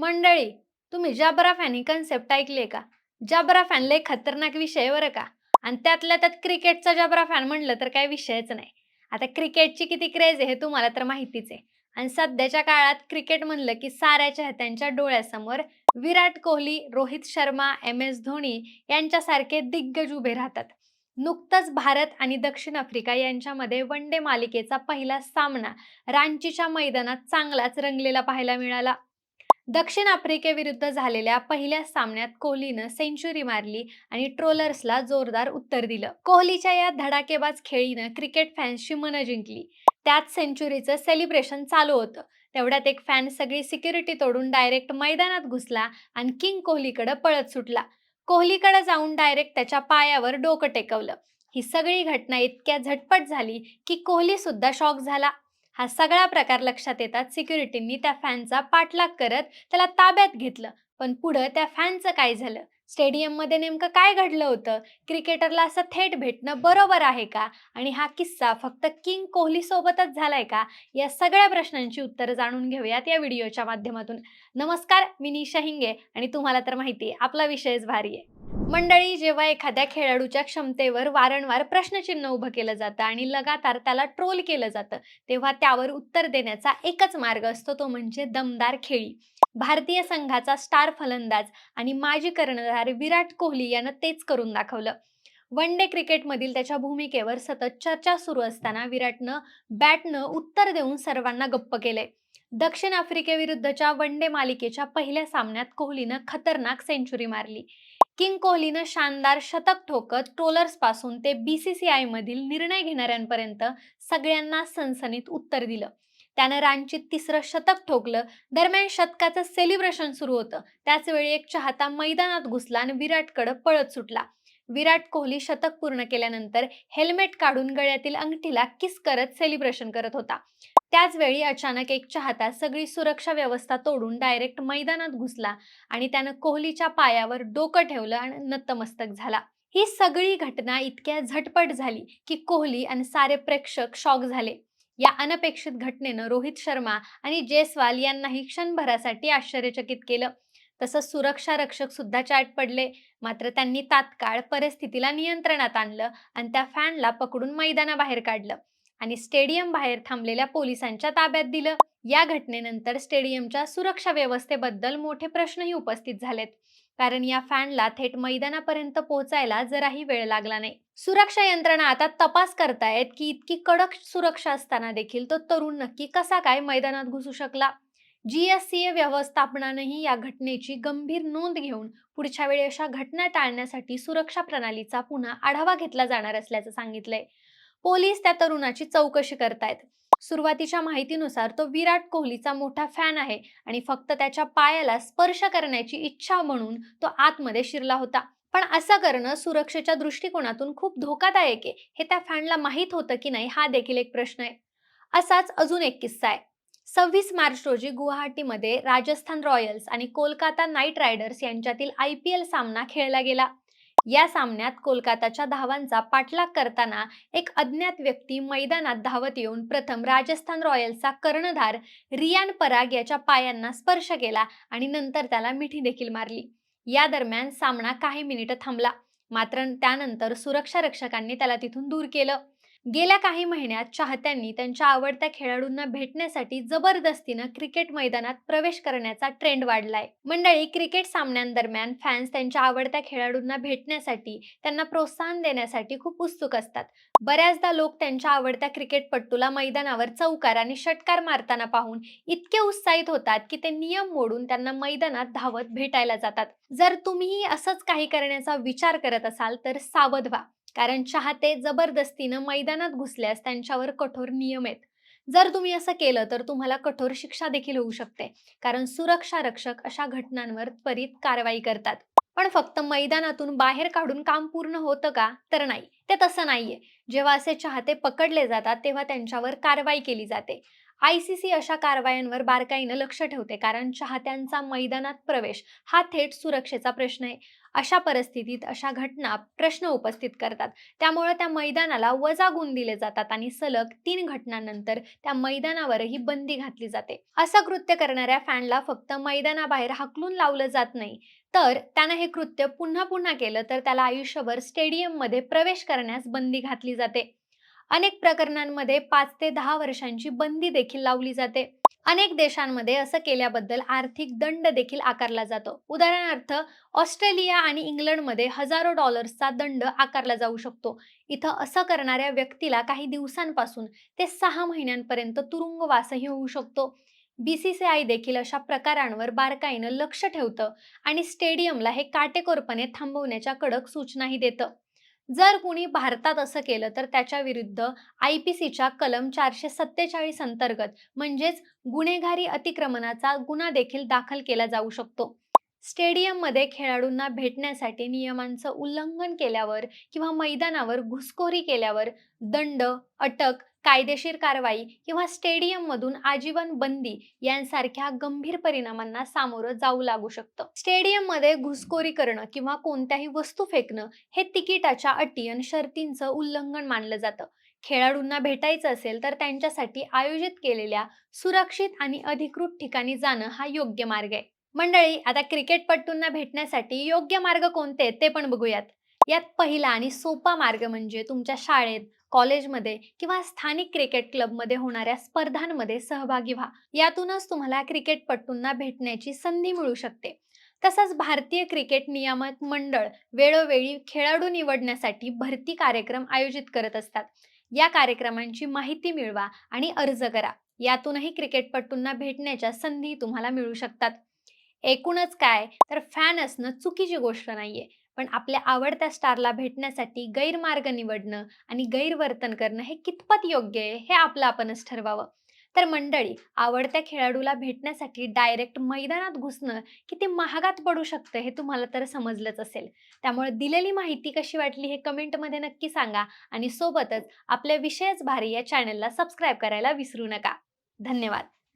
मंडळी तुम्ही जाबरा फॅन ही कन्सेप्ट ऐकली का? जाबरा फॅन लय खतरनाक विषय बरं का? आणि त्यातल्या त्यात क्रिकेटचा जाबरा फॅन म्हणलं तर काही विषयच नाही. आता क्रिकेटची किती क्रेज आहे हे तुम्हाला तर माहितीच आहे. आणि सध्याच्या काळात क्रिकेट म्हणलं की साऱ्या चाहत्यांच्या डोळ्यासमोर विराट कोहली रोहित शर्मा एम एस धोनी यांच्यासारखे दिग्गज उभे राहतात. नुकतंच भारत आणि दक्षिण आफ्रिका यांच्यामध्ये वन डे मालिकेचा पहिला सामना रांचीच्या मैदानात चांगलाच रंगलेला पाहायला मिळाला. दक्षिण आफ्रिकेविरुद्ध झालेल्या पहिल्या सामन्यात कोहलीनं सेंचुरी मारली आणि ट्रोलर्सला जोरदार उत्तर दिलं. कोहलीच्या या धडाकेबाज खेळीनं क्रिकेट फॅन्सची मनं जिंकली. त्यात सेंचुरीचं सेलिब्रेशन चालू होतं. तेवढ्यात एक फॅन सगळी सिक्युरिटी तोडून डायरेक्ट मैदानात घुसला आणि किंग कोहलीकडे पळत सुटला. कोहलीकडे जाऊन डायरेक्ट त्याच्या पायावर डोकं टेकवलं. ही सगळी घटना इतक्या झटपट झाली की कोहली सुद्धा शॉक झाला. हा सगळा प्रकार लक्षात येतात. सिक्युरिटींनी त्या फॅनचा पाठलाग करत त्याला ताब्यात घेतलं. पण पुढं त्या फॅनचं काय झालं? स्टेडियममध्ये नेमकं काय घडलं होतं? क्रिकेटरला असं थेट भेटणं बरोबर आहे का? आणि हा किस्सा फक्त किंग कोहली सोबतच झालाय का? या सगळ्या प्रश्नांची उत्तरं जाणून घेऊयात या व्हिडिओच्या माध्यमातून. नमस्कार मी निशा हिंगे आणि तुम्हाला तर माहिती आहे आपला विषयच भारी आहे. मंडळी जेव्हा एखाद्या खेळाडूच्या क्षमतेवर वारंवार प्रश्नचिन्ह उभं केलं जातं आणि लगातार त्याला ट्रोल केलं जातं तेव्हा त्यावर उत्तर देण्याचा एकच मार्ग असतो तो म्हणजे दमदार खेळी. भारतीय संघाचा स्टार फलंदाज आणि माजी कर्णधार विराट कोहली यानं तेच करून दाखवलं. वन डे क्रिकेटमधील त्याच्या भूमिकेवर सतत चर्चा सुरू असताना विराटनं बॅटनं उत्तर देऊन सर्वांना गप्प केले. दक्षिण आफ्रिकेविरुद्धच्या वन डे मालिकेच्या पहिल्या सामन्यात कोहलीनं खतरनाक सेंचुरी मारली. किंग कोहलीनं शानदार शतक ठोकत ट्रोलर्सपासून ते बीसीसीआय मधील निर्णय घेणाऱ्यांपर्यंत सगळ्यांना सनसनीत उत्तर दिलं. त्यानं रांचीत तिसरं शतक ठोकलं. दरम्यान शतकाचं सेलिब्रेशन सुरू होतं. त्याचवेळी एक चाहता मैदानात घुसला आणि विराटकडं पळत सुटला. विराट कोहली शतक पूर्ण केल्यानंतर हेल्मेट काढून गळ्यातील अंगठीला किस करत सेलिब्रेशन करत होता. त्याचवेळी अचानक एक चाहता सगळी सुरक्षा व्यवस्था तोडून डायरेक्ट मैदानात घुसला आणि त्यानं कोहलीच्या पायावर डोकं ठेवलं आणि नतमस्तक झाला. ही सगळी घटना इतक्या झटपट झाली की कोहली आणि सारे प्रेक्षक शॉक झाले. या अनपेक्षित घटनेनं रोहित शर्मा आणि जयस्वाल यांनाही क्षणभरासाठी आश्चर्यचकित केलं. तसंच सुरक्षा रक्षक सुद्धा चाट पडले. मात्र त्यांनी तात्काळ परिस्थितीला नियंत्रणात आणलं आणि त्या फॅनला पकडून मैदानाबाहेर काढलं आणि स्टेडियम बाहेर थांबलेल्या पोलिसांच्या ताब्यात दिलं. या घटनेनंतर स्टेडियमच्या सुरक्षा व्यवस्थेबद्दल मोठे प्रश्नही उपस्थित झालेत. कारण या फॅनला थेट मैदानापर्यंत पोहोचायला जराही वेळ लागला नाही. सुरक्षा यंत्रणा आता तपास करतायत की इतकी कडक सुरक्षा असताना देखील तो तरुण नक्की कसा काय मैदानात घुसू शकला? जीएससीए व्यवस्थापनानंही या घटनेची गंभीर नोंद घेऊन पुढच्या वेळी अशा घटना टाळण्यासाठी सुरक्षा प्रणालीचा पुन्हा आढावा घेतला जाणार असल्याचं सांगितलंय. पोलीस त्या तरुणाची चौकशी करतायत. सुरुवातीच्या माहितीनुसार तो विराट कोहलीचा मोठा फॅन आहे आणि फक्त त्याच्या पायाला स्पर्श करण्याची इच्छा म्हणून तो आतमध्ये शिरला होता. पण असं करणं सुरक्षेच्या दृष्टिकोनातून खूप धोकादायक आहे हे त्या फॅनला माहीत होतं की नाही हा देखील एक प्रश्न आहे. असाच अजून एक किस्सा आहे. सव्वीस मार्च रोजी गुवाहाटीमध्ये राजस्थान रॉयल्स आणि कोलकाता नाईट रायडर्स यांच्यातील आय पी एल सामना खेळला गेला. या सामन्यात कोलकाताच्या धावांचा पाठलाग करताना एक अज्ञात व्यक्ती मैदानात धावत येऊन प्रथम राजस्थान रॉयल्सचा कर्णधार रियान पराग याच्या पायांना स्पर्श केला आणि नंतर त्याला मिठी देखील मारली. या दरम्यान सामना काही मिनिटं थांबला. मात्र त्यानंतर सुरक्षा रक्षकांनी त्याला तिथून दूर केलं. गेल्या काही महिन्यात चाहत्यांनी त्यांच्या आवडत्या खेळाडूंना भेटण्यासाठी जबरदस्तीनं क्रिकेट मैदानात प्रवेश करण्याचा ट्रेंड वाढलाय. मंडळी क्रिकेट सामन्यांदरम्यान फॅन्स त्यांच्या आवडत्या खेळाडूंना भेटण्यासाठी त्यांना प्रोत्साहन देण्यासाठी खूप उत्सुक असतात. बऱ्याचदा लोक त्यांच्या आवडत्या क्रिकेटपट्टूला मैदानावर चौकार आणि षटकार मारताना पाहून इतके उत्साहित होतात की ते नियम मोडून त्यांना मैदानात धावत भेटायला जातात. जर तुम्हीही असंच काही करण्याचा विचार करत असाल तर सावध व्हा. कारण चाहते जबरदस्तीनं मैदानात घुसल्यास त्यांच्यावर कठोर नियम आहेत. जर तुम्ही असं केलं तर तुम्हाला कठोर शिक्षा देखील होऊ शकते. कारण सुरक्षा रक्षक अशा घटनांवर त्वरित कारवाई करतात. पण फक्त मैदानातून बाहेर काढून काम पूर्ण होतं का? तर नाही. ते तसं नाहीये. जेव्हा असे चाहते पकडले जातात तेव्हा त्यांच्यावर कारवाई केली जाते. आय सी सी अशा कारवायांवर बारकाईनं लक्ष ठेवते कारण चाहत्यांचा मैदानात प्रवेश हा थेट सुरक्षेचा प्रश्न आहे. अशा परिस्थितीत अशा घटना प्रश्न उपस्थित करतात. त्यामुळे त्या मैदानाला वजा गुण दिले जातात आणि सलग तीन घटनांनंतर त्या मैदानावरही बंदी घातली जाते. असं कृत्य करणाऱ्या फॅनला फक्त मैदानाबाहेर हाकलून लावलं जात नाही तर त्यानं हे कृत्य पुन्हा पुन्हा केलं तर त्याला आयुष्यभर स्टेडियममध्ये प्रवेश करण्यास बंदी घातली जाते. अनेक प्रकरणांमध्ये पाच ते दहा वर्षांची बंदी देखील लावली जाते. अनेक देशांमध्ये असं केल्याबद्दल आर्थिक दंड देखील आकारला जातो. उदाहरणार्थ ऑस्ट्रेलिया आणि इंग्लंडमध्ये हजारो डॉलर्सचा दंड आकारला जाऊ शकतो. इथं असं करणाऱ्या व्यक्तीला काही दिवसांपासून ते सहा महिन्यांपर्यंत तुरुंगवासही होऊ शकतो. बी सी सी आय देखील अशा प्रकारांवर बारकाईनं लक्ष ठेवतं आणि स्टेडियमला हे काटेकोरपणे थांबवण्याच्या कडक सूचनाही देतं. जर कुणी भारतात असं केलं तर त्याच्या विरुद्ध आय पी सीच्या कलम चारशे सत्तेचाळीस अंतर्गत म्हणजेच गुन्हेगारी अतिक्रमणाचा गुन्हा देखील दाखल केला जाऊ शकतो. स्टेडियममध्ये खेळाडूंना भेटण्यासाठी नियमांचं उल्लंघन केल्यावर किंवा मैदानावर घुसखोरी केल्यावर दंड अटक कायदेशीर कारवाई किंवा स्टेडियममधून आजीवन बंदी यांसारख्या गंभीर परिणामांना सामोरं जाऊ लागू शकतं. स्टेडियममध्ये घुसखोरी करणं किंवा कोणत्याही वस्तू फेकणं हे तिकिटाच्या अटी आणि शर्तींचं उल्लंघन मानलं जातं. खेळाडूंना भेटायचं असेल तर त्यांच्यासाठी आयोजित केलेल्या सुरक्षित आणि अधिकृत ठिकाणी जाणं हा योग्य मार्ग आहे. मंडळी आता क्रिकेटपटूंना भेटण्यासाठी योग्य मार्ग कोणते ते पण बघूयात. यात पहिला आणि सोपा मार्ग म्हणजे तुमच्या शाळेत कॉलेजमध्ये किंवा स्थानिक क्रिकेट क्लबमध्ये होणाऱ्या स्पर्धांमध्ये सहभागी व्हा. यातूनच तुम्हाला क्रिकेटपटूंना भेटण्याची संधी मिळू शकते. तसंच भारतीय क्रिकेट नियामक मंडळ वेळोवेळी खेळाडू निवडण्यासाठी भरती कार्यक्रम आयोजित करत असतात. या कार्यक्रमांची माहिती मिळवा आणि अर्ज करा. यातूनही क्रिकेटपटूंना भेटण्याच्या संधी तुम्हाला मिळू शकतात. एकूणच काय? तर फॅन असणं चुकीची गोष्ट नाहीये. पण आपल्या आवडत्या स्टारला भेटण्यासाठी गैरमार्ग निवडणं आणि गैरवर्तन करणं हे कितपत योग्य आहे हे आपलं आपणच ठरवावं. तर मंडळी आवडत्या खेळाडूला भेटण्यासाठी डायरेक्ट मैदानात घुसणं किती महागात पडू शकतं हे तुम्हाला तर समजलंच असेल. त्यामुळे दिलेली माहिती कशी वाटली हे कमेंटमध्ये नक्की सांगा आणि सोबतच आपल्या विषयच भारी या चॅनलला सबस्क्राईब करायला विसरू नका. धन्यवाद.